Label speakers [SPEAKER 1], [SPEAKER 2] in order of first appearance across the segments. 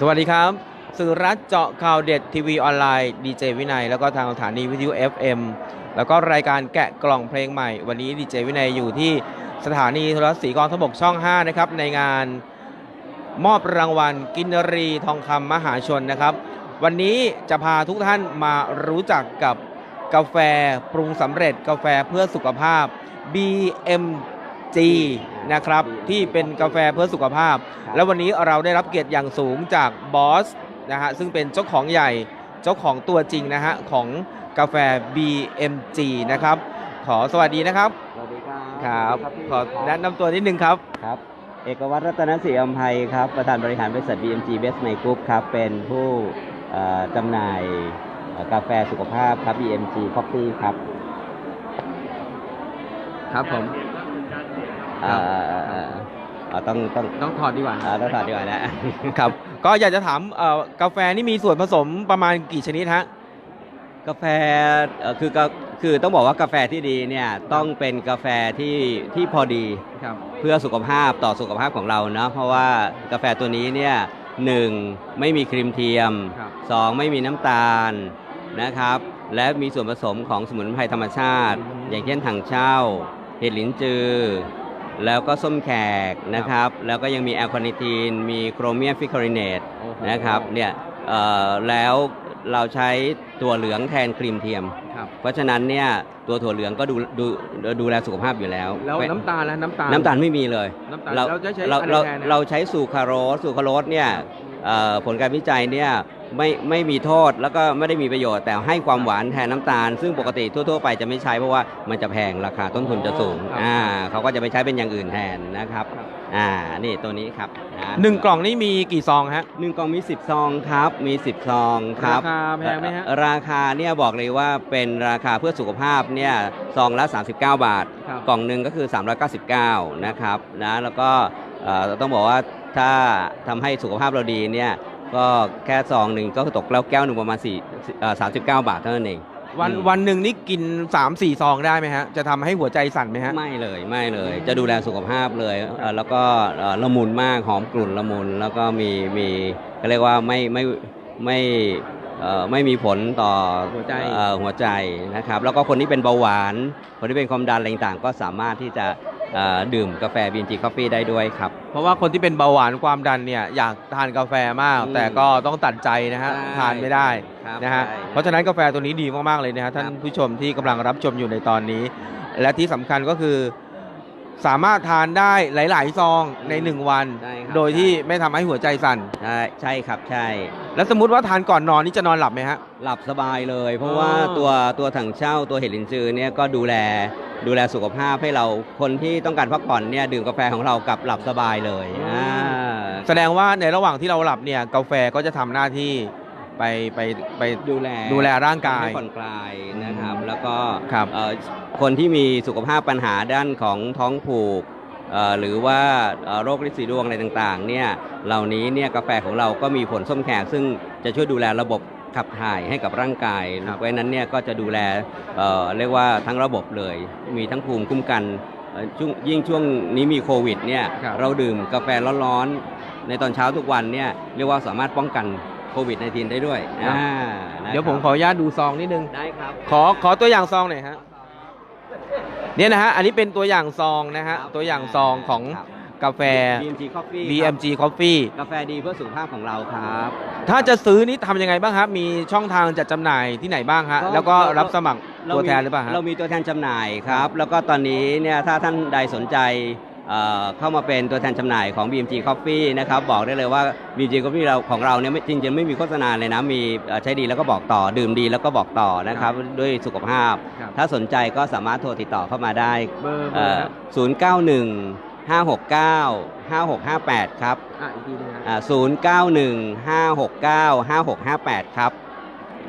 [SPEAKER 1] สวัสดีครับสื่อรัฐเจาะข่าวเด็ดทีวีออนไลน์ดีเจวินัย แล้วก็ทางสถานีวิทยุ FM แล้วก็รายการแกะกล่องเพลงใหม่ วันนี้ดีเจวินัยอยู่ที่สถานีโทรทัศน์สีกองทบกช่อง 5 นะครับ ในงานมอบรางวัลกินรีทองคำมหาชนนะครับ วันนี้จะพาทุกท่านมารู้จักกับกาแฟปรุงสำเร็จกาแฟเพื่อสุขภาพ BMG นะครับ ที่เป็นกาแฟเพื่อสุขภาพ แล้ววันนี้เราได้รับเกียรติอย่างสูงจากบอสนะฮะซึ่งเป็นเจ้าของใหญ่เจ้าของตัวจริงนะฮะของกาแฟ BMG นะครับ ขอสวัสดีนะครับ
[SPEAKER 2] สวัสดีครับ
[SPEAKER 1] ครับ
[SPEAKER 2] พี่
[SPEAKER 1] ขอแนะนำตัวนิดนึงครับ
[SPEAKER 2] ครับ เอกวัตรรัตนศรีอำไพครับ ประธานบริหารบริษัท BMG Best My Group ครับ เป็นผู้เอ่อจำหน่ายเอ่อกาแฟสุขภาพครับ BMG Coffee ครับ
[SPEAKER 1] ครับผม
[SPEAKER 2] เอ่อเอ่อเอ่อเอ่อต้องต้อง
[SPEAKER 1] ต้องถอดดีกว่า
[SPEAKER 2] เอ่อต้องถอดดีกว่านะ
[SPEAKER 1] ครับ ก็อยากจะถามเอ่อกาแฟนี่มีส่วนผสมประมาณกี่ชนิดฮะ
[SPEAKER 2] กาแฟเอ่อคือก็คือต้องบอกว่ากาแฟที่ดีเนี่ยต้องเป็นกาแฟที่ที่พอดี
[SPEAKER 1] ครับ
[SPEAKER 2] เพื่อสุขภาพต่อสุขภาพของเราเนาะเพราะว่ากาแฟตัวนี้เนี่ยหนึ่งไม่มีครีมเทียม
[SPEAKER 1] ครับ
[SPEAKER 2] สองไม่มีน้ำตาลนะครับ และมีส่วนผสมของสมุนไพรธรรมชาติ
[SPEAKER 1] อืม
[SPEAKER 2] อย่างเช่นถังเช่า เห็ดหลินจือ แล้วก็ส้มแขกนะครับ แล้วก็ยังมีแอลคาเนิทีน มีโครเมียมฟิคอริเนตนะครับเนี่ยเอ่อแล้วเราใช้ตัวเหลืองแทนครีมเทียม
[SPEAKER 1] ครับ
[SPEAKER 2] เพราะฉะนั้นเนี่ยตัวถั่วเหลืองก็ดูดูดูแลสุขภาพอยู่แล้ว
[SPEAKER 1] แล้ว
[SPEAKER 2] ไม่
[SPEAKER 1] น้ำตาลแล้วน้ำตาล
[SPEAKER 2] น้ำตาลไม่มีเลย
[SPEAKER 1] น้ำตาล
[SPEAKER 2] เรา
[SPEAKER 1] เราจะใช้
[SPEAKER 2] เรา
[SPEAKER 1] อะไร
[SPEAKER 2] เรา
[SPEAKER 1] แทนนะ
[SPEAKER 2] เราใช้สูคราโรสสูคราโรสเนี่ยเอ่อผลการวิจัยเนี่ย ไม่ไม่มีโทษแล้วก็ไม่ได้มีประโยชน์ แต่ให้ความหวานแทนน้ำตาล ซึ่งปกติทั่ว ๆ ไปจะไม่ใช้เพราะว่ามันจะแพงราคาต้นทุนจะสูง
[SPEAKER 1] ครับ
[SPEAKER 2] อ่าเขาก็จะไปใช้เป็นอย่างอื่นแทนนะครับ
[SPEAKER 1] ครับ
[SPEAKER 2] อ่านี่ตัวนี้ครับนะ
[SPEAKER 1] หนึ่งกล่องนี่มีกี่ซองฮะ
[SPEAKER 2] หนึ่งกล่องมี 10 ซองครับมี 10 ซองครับ
[SPEAKER 1] ราคาแพงไหมฮะ
[SPEAKER 2] เอ่อราคาเนี่ยบอกเลยว่าเป็นราคาเพื่อสุขภาพเนี่ยซองละ 39 บาท
[SPEAKER 1] ครับ
[SPEAKER 2] กล่องหนึ่งก็คือ 399 นะครับนะแล้วก็เอ่อต้องบอกว่าถ้าทำให้สุขภาพเราดีเนี่ย ก็แค่ซองหนึ่งก็ตกแล้วแก้วหนึ่งประมาณ4เอ่อ39บาทเท่านั้นเอง
[SPEAKER 1] วัน
[SPEAKER 2] อืม
[SPEAKER 1] วันหนึ่งนี่กิน 3 4 ซองได้ไหมฮะ จะทำให้หัวใจสั่นไหมฮะ
[SPEAKER 2] ไม่เลยไม่เลย จะดูแลสุขภาพเลยเอ่อแล้วก็เอ่อละมุนมากหอมกลุ่นละมุน แล้วก็มีมีก็เรียกว่าไม่ไม่ไม่เอ่อไม่มีผลต่อ
[SPEAKER 1] หัวใจ
[SPEAKER 2] เอ่อหัวใจนะครับ แล้วก็คนที่เป็นเบาหวาน คนที่เป็นความดันอะไรต่างๆก็สามารถที่จะเอ่อ ดื่มกาแฟบีนจีคอฟฟี่ได้ด้วยครับ
[SPEAKER 1] เพราะว่าคนที่เป็นเบาหวานความดันเนี่ยอยากทานกาแฟมาก
[SPEAKER 2] อืม
[SPEAKER 1] แต่ก็ต้องตัดใจนะฮะ
[SPEAKER 2] ใช่
[SPEAKER 1] ทานไม่ได้
[SPEAKER 2] ครับ
[SPEAKER 1] นะฮะ
[SPEAKER 2] ใช่
[SPEAKER 1] เพราะฉะนั้นกาแฟตัวนี้ดีมากๆเลยนะฮะท่าน
[SPEAKER 2] ครับ
[SPEAKER 1] ผู้ชมที่กำลังรับชมอยู่ในตอนนี้ และที่สำคัญก็คือ สามารถทานได้หลาย ๆ ซองในหนึ่งวัน
[SPEAKER 2] ใช่ครับ
[SPEAKER 1] โดยที่ไม่ทำให้หัวใจสั่น
[SPEAKER 2] ใช่ใช่ครับใช่
[SPEAKER 1] แล้วสมมติว่าทานก่อนนอนนี่จะนอนหลับไหมฮะ
[SPEAKER 2] หลับสบายเลย เพราะ
[SPEAKER 1] อ๋อ
[SPEAKER 2] ว่าตัวตัวถังเช่าตัวเห็ดลินจือเนี่ยก็ดูแลดูแลสุขภาพให้เราคนที่ต้องการพักผ่อนเนี่ยดื่มกาแฟของเรากลับหลับสบายเลยอ่า
[SPEAKER 1] แสดงว่าในระหว่างที่เราหลับเนี่ยกาแฟก็จะทำหน้าที่ ไปไปไป
[SPEAKER 2] ดูแล
[SPEAKER 1] ดูแลร่างกาย
[SPEAKER 2] ให้ผ่อนคลายนะครับ แล้วก็
[SPEAKER 1] ครับ
[SPEAKER 2] เอ่อคนที่มีสุขภาพปัญหาด้านของท้องผูกเอ่อหรือว่าเอ่อโรคฤทธิ์สีดวงอะไรต่างๆเนี่ยเหล่านี้เนี่ยกาแฟของเราก็มีผลส้มแขกซึ่งจะช่วยดูแลระบบขับถ่ายให้กับร่างกาย
[SPEAKER 1] ครับ
[SPEAKER 2] เพราะฉะนั้นเนี่ยก็จะดูแลเอ่อเรียกว่าทั้งระบบเลย มีทั้งภูมิคุ้มกันเอ่อช่วงยิ่งช่วงนี้มีโควิดเนี่ย
[SPEAKER 1] ครับ
[SPEAKER 2] เราดื่มกาแฟร้อนๆในตอนเช้าทุกวันเนี่ยเรียกว่าสามารถป้องกันโควิด -19 ได้ด้วยอ่านะครับ
[SPEAKER 1] เดี๋ยวผมขออนุญาตดูซองนิดนึง
[SPEAKER 2] ได้ครับ
[SPEAKER 1] ขอขอตัวอย่างซองหน่อยฮะเนี่ยนะฮะ อันนี้เป็นตัวอย่างซองนะฮะ
[SPEAKER 2] ครับ
[SPEAKER 1] ตัวอย่างซองของ
[SPEAKER 2] ครับ
[SPEAKER 1] กาแฟ
[SPEAKER 2] BMG Coffee ครับ
[SPEAKER 1] BMG Coffee
[SPEAKER 2] กาแฟดีเพื่อสุขภาพของเราครับ
[SPEAKER 1] ถ้าจะซื้อนี่ทำยังไงบ้างครับมีช่องทางจัดจำหน่ายที่ไหนบ้างฮะ
[SPEAKER 2] ก็
[SPEAKER 1] แล้วก็
[SPEAKER 2] เรา
[SPEAKER 1] รับสมัครตัวแทนหรือเปล่าฮะ
[SPEAKER 2] เรามีตัวแทนจำหน่ายครับ แล้วก็ตอนนี้เนี่ยถ้าท่านใดสนใจ เอ่อเข้ามาเป็นตัวแทนจำหน่ายของ BMG Coffee นะครับบอกได้เลยว่า BMG Coffee เราของเราเนี่ยไม่จริงๆ ไม่มีโฆษณาเลยนะ มีเอ่อใช้ดีแล้วก็บอกต่อดื่มดีแล้วก็บอกต่อนะครับด้วยสุขภาพ
[SPEAKER 1] ครับ
[SPEAKER 2] ถ้าสนใจก็สามารถโทรติดต่อเข้ามาได้
[SPEAKER 1] เบอร์เบอร์ครับ
[SPEAKER 2] ศูนย์เก้าหนึ่งห้าหกเก้าห้าหกห้าแปดครับ
[SPEAKER 1] อะอีกทีนึงฮะ
[SPEAKER 2] ศูนย์เก้าหนึ่งห้าหกเก้าห้าหกห้าแปดครับ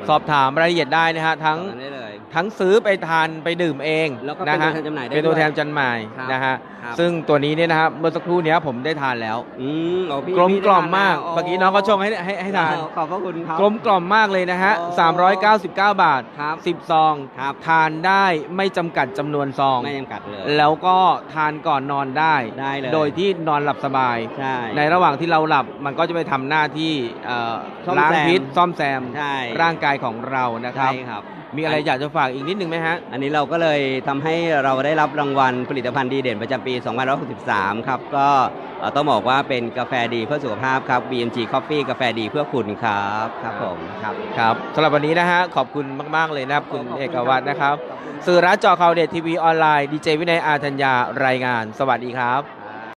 [SPEAKER 1] สอบถามรายละเอียดได้นะฮะทั้ง
[SPEAKER 2] สอบถามได้เลย
[SPEAKER 1] ทั้งซื้อไปทานไปดื่มเอง
[SPEAKER 2] แล้วก็เป็น
[SPEAKER 1] นะฮะ
[SPEAKER 2] ตัวแทนจำหน่ายได้
[SPEAKER 1] เป็นตัว
[SPEAKER 2] ด้วย
[SPEAKER 1] แทนจำหน่าย
[SPEAKER 2] ครับ
[SPEAKER 1] นะฮะ
[SPEAKER 2] ครับ
[SPEAKER 1] ซึ่งตัวนี้เนี่ยนะครับเมื่อสักครู่เนี้ยผมได้ทานแล้ว
[SPEAKER 2] อืมโอ้พี่
[SPEAKER 1] กลม
[SPEAKER 2] พี่
[SPEAKER 1] กล่อม
[SPEAKER 2] ได้ทน
[SPEAKER 1] มาก
[SPEAKER 2] แล้ว
[SPEAKER 1] เมื่อกี้น้องก็ชงให้ให้ให้ทาน
[SPEAKER 2] ขอบพระคุณครับ
[SPEAKER 1] กลมกล่อมมากเลยนะฮะ
[SPEAKER 2] อ๋อ
[SPEAKER 1] 399 บาท
[SPEAKER 2] ครับ
[SPEAKER 1] 10 ซอง
[SPEAKER 2] ครับ
[SPEAKER 1] ทานได้ไม่จำกัดจำนวนซอง
[SPEAKER 2] ไม่จำกัดเลย
[SPEAKER 1] แล้วก็ทานก่อนนอนได้
[SPEAKER 2] ได้เลย
[SPEAKER 1] โดยที่นอนหลับสบาย
[SPEAKER 2] ใช่
[SPEAKER 1] ในระหว่างที่เราหลับมันก็จะไปทำหน้าที่เอ่อ
[SPEAKER 2] ซ่อม
[SPEAKER 1] ล้าง
[SPEAKER 2] แซม
[SPEAKER 1] พิษซ่อมแซม
[SPEAKER 2] ใช่
[SPEAKER 1] ร่างกายของเรานะครับ
[SPEAKER 2] ใช่ครับ
[SPEAKER 1] มีอะไรอยากจะฝากอีกนิดนึงไหมฮะ
[SPEAKER 2] อันนี้เราก็เลยทำให้เราได้รับรางวัลผลิตภัณฑ์ดีเด่นประจำปี 2563 ครับ ก็เอ่อต้องบอกว่าเป็นกาแฟดีเพื่อสุขภาพครับ BMG Coffee กาแฟดีเพื่อคุณครับครับผมครับ
[SPEAKER 1] ครับสำหรับวันนี้นะฮะ ขอบคุณมาก ๆ เลยนะครับ คุณ
[SPEAKER 2] ขอบคุณ
[SPEAKER 1] เอกวัตรนะครับ
[SPEAKER 2] ขอบคุณ
[SPEAKER 1] สื่อรัฐจอข่าวเด็ดทีวีออนไลน์ดีเจวินัยอาธัญญารายงาน สวัสดีครับ